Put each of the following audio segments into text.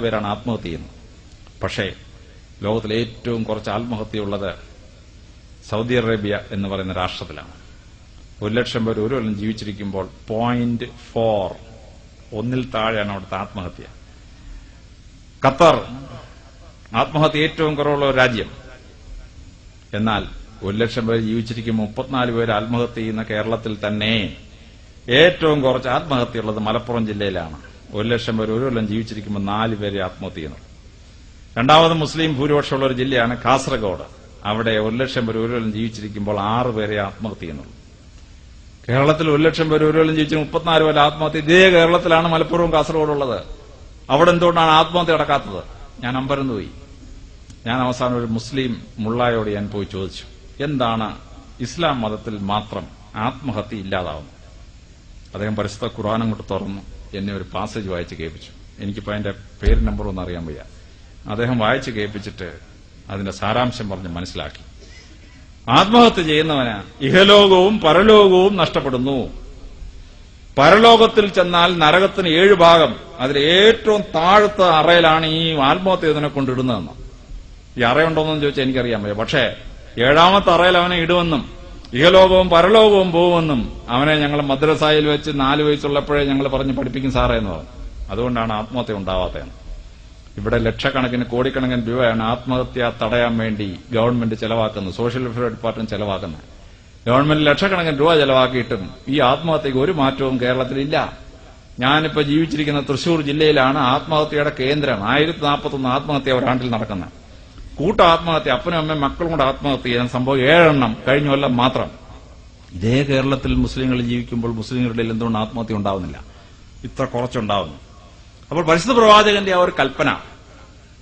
പേരാണ് ആത്മഹത്യ ചെയ്യുന്നത് പക്ഷേ ലോകത്തിലെ ഏറ്റവും കുറച്ച് ആത്മഹത്യയുള്ളത് സൗദി അറേബ്യ എന്ന് പറയുന്ന രാഷ്ട്രത്തിലാണ്. ഒരു ലക്ഷം പേർ ഒരു കൊല്ലം ജീവിച്ചിരിക്കുമ്പോൾ പോയിന്റ് ഫോർ ഒന്നിൽ താഴെയാണ് അവിടുത്തെ ആത്മഹത്യ. ഖത്തർ ആത്മഹത്യ ഏറ്റവും കുറവുള്ള ഒരു രാജ്യം. എന്നാൽ ഒരു ലക്ഷം പേർ ജീവിച്ചിരിക്കും മുപ്പത്തിനാല് പേര് ആത്മഹത്യ ചെയ്യുന്ന കേരളത്തിൽ തന്നെ ഏറ്റവും കുറച്ച് ആത്മഹത്യയുള്ളത് മലപ്പുറം ജില്ലയിലാണ്. ഒരു ലക്ഷം പേർ ഒരു കൊല്ലം ജീവിച്ചിരിക്കുമ്പോൾ നാല് പേര് ആത്മഹത്യ ചെയ്യുന്നു രണ്ടാമത് മുസ്ലിം ഭൂരിപക്ഷമുള്ള ഒരു ജില്ലയാണ് കാസർഗോഡ്. അവിടെ ഒരു ലക്ഷം പേർ ഒരു കൊല്ലം ജീവിച്ചിരിക്കുമ്പോൾ ആറ് പേരെ ആത്മഹത്യ ചെയ്യുന്നുള്ളൂ. കേരളത്തിൽ ഒരു ലക്ഷം പേർ ഒരു കൊല്ലം ജീവിച്ചു മുപ്പത്തിനാല് പേരെ ആത്മഹത്യ ഇതേ കേരളത്തിലാണ് മലപ്പുറവും കാസർഗോഡും ഉള്ളത്. അവിടെ എന്തുകൊണ്ടാണ് ആത്മഹത്യ നടക്കാത്തത്? ഞാൻ അമ്പരന്ന് പോയി. ഞാൻ അവസാനം ഒരു മുസ്ലിം മുള്ളായോട് ഞാൻ പോയി ചോദിച്ചു. എന്താണ് ഇസ്ലാം മതത്തിൽ മാത്രം ആത്മഹത്യ ഇല്ലാതാവുന്നത്? അദ്ദേഹം പരിശുദ്ധ ഖുർആൻ അങ്ങോട്ട് തുറന്നു. എന്നെ ഒരു പാസേജ് വായിച്ച് കേൾപ്പിച്ചു. എനിക്കിപ്പോ അതിന്റെ പേര് നമ്പർ ഒന്നും അറിയാൻ വയ്യ. അദ്ദേഹം വായിച്ച് കേൾപ്പിച്ചിട്ട് അതിന്റെ സാരാംശം പറഞ്ഞ് മനസ്സിലാക്കി. ആത്മഹത്യ ചെയ്യുന്നവന് ഇഹലോകവും പരലോകവും നഷ്ടപ്പെടുന്നു. പരലോകത്തിൽ ചെന്നാൽ നരകത്തിന് ഏഴ് ഭാഗം അതിൽ ഏറ്റവും താഴത്തെ അറയിലാണ് ഈ ആത്മഹത്യ ഇതിനെ കൊണ്ടിടുന്നതെന്ന്. ഈ അറയുണ്ടോന്നു ചോദിച്ചാൽ എനിക്കറിയാൻ വയ്യ. പക്ഷേ ഏഴാമത്തെ അറയിൽ അവനെ ഇടുമെന്നും ഇഹലോകവും പരലോകവും പോകുമെന്നും അവനെ ഞങ്ങൾ മദ്രസായിൽ വെച്ച് നാല് വയസ്സുള്ളപ്പോഴേ ഞങ്ങൾ പറഞ്ഞ് പഠിപ്പിക്കും സാറേ എന്ന് പറഞ്ഞു. അതുകൊണ്ടാണ് ആത്മഹത്യ ഉണ്ടാവാത്തതെന്ന്. ഇവിടെ ലക്ഷക്കണക്കിന് കോടിക്കണക്കിന് രൂപയാണ് ആത്മഹത്യ തടയാൻ വേണ്ടി ഗവൺമെന്റ് ചെലവാക്കുന്നത് സോഷ്യൽ വെൽഫെയർ ഡിപ്പാർട്ട്മെന്റ് ചെലവാക്കുന്നത്. ഗവൺമെന്റ് ലക്ഷക്കണക്കിന് രൂപ ചെലവാക്കിയിട്ടും ഈ ആത്മഹത്യക്ക് ഒരു മാറ്റവും കേരളത്തിലില്ല. ഞാനിപ്പോ ജീവിച്ചിരിക്കുന്ന തൃശൂർ ജില്ലയിലാണ് ആത്മഹത്യയുടെ കേന്ദ്രം. ആയിരത്തി നാൽപ്പത്തൊന്ന് ആത്മഹത്യ ഒരാണ്ടിൽ നടക്കുന്നത്. കൂട്ട ആത്മഹത്യ അപ്പനും അമ്മയും മക്കളും കൂടെ ആത്മഹത്യ ചെയ്യുന്ന സംഭവം ഏഴെണ്ണം കഴിഞ്ഞ കൊല്ലം മാത്രം. ഇതേ കേരളത്തിൽ മുസ്ലിങ്ങൾ ജീവിക്കുമ്പോൾ മുസ്ലിങ്ങളുടെ എന്തുകൊണ്ട് ആത്മഹത്യ ഉണ്ടാവുന്നില്ല? ഇത്ര കുറച്ചുണ്ടാവുന്നു. അപ്പോൾ പരിശുദ്ധ പ്രവാചകന്റെ ആ ഒരു കൽപ്പന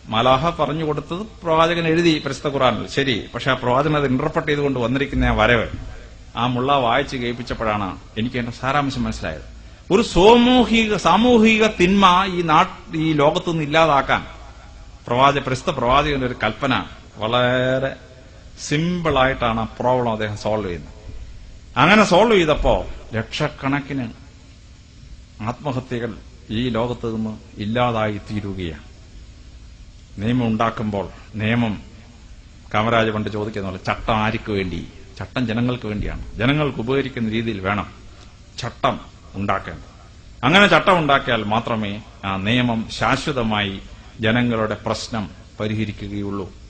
മലാഹ പറഞ്ഞു കൊടുത്തത് പ്രവാചകൻ എഴുതി പരിശുദ്ധ ഖുറാനിൽ ശരി പക്ഷെ ആ പ്രവാചകൻ അത് ഇന്റർപ്രട്ട് ചെയ്തുകൊണ്ട് വന്നിരിക്കുന്ന ആ വരവ് ആ മുള്ള വായിച്ച് കേൾപ്പിച്ചപ്പോഴാണ് എനിക്ക് എന്റെ സാരാംശം മനസ്സിലായത്. ഒരു സാമൂഹിക സാമൂഹിക തിന്മ ഈ നാട്ട് ഈ ലോകത്തുനിന്ന് ഇല്ലാതാക്കാൻ പ്രവാചക പ്രസിദ്ധ പ്രവാചകന്റെ ഒരു കൽപ്പന വളരെ സിമ്പിളായിട്ടാണ് ആ പ്രോബ്ലം അദ്ദേഹം സോൾവ് ചെയ്യുന്നത്. അങ്ങനെ സോൾവ് ചെയ്തപ്പോ ലക്ഷക്കണക്കിന് ആത്മഹത്യകൾ ഈ ലോകത്ത് നിന്ന് ഇല്ലാതായി തീരുകയാണ്. നിയമം ഉണ്ടാക്കുമ്പോൾ നിയമം കാമരാജ് പണ്ട് ചോദിക്കുന്ന പോലെ ചട്ടം ആർക്ക് വേണ്ടി? ചട്ടം ജനങ്ങൾക്ക് വേണ്ടിയാണ്. ജനങ്ങൾക്ക് ഉപകരിക്കുന്ന രീതിയിൽ വേണം ചട്ടം ഉണ്ടാക്കേണ്ടത്. അങ്ങനെ ചട്ടം ഉണ്ടാക്കിയാൽ മാത്രമേ ആ നിയമം ശാശ്വതമായി ജനങ്ങളുടെ പ്രശ്നം പരിഹരിക്കുകയുള്ളൂ.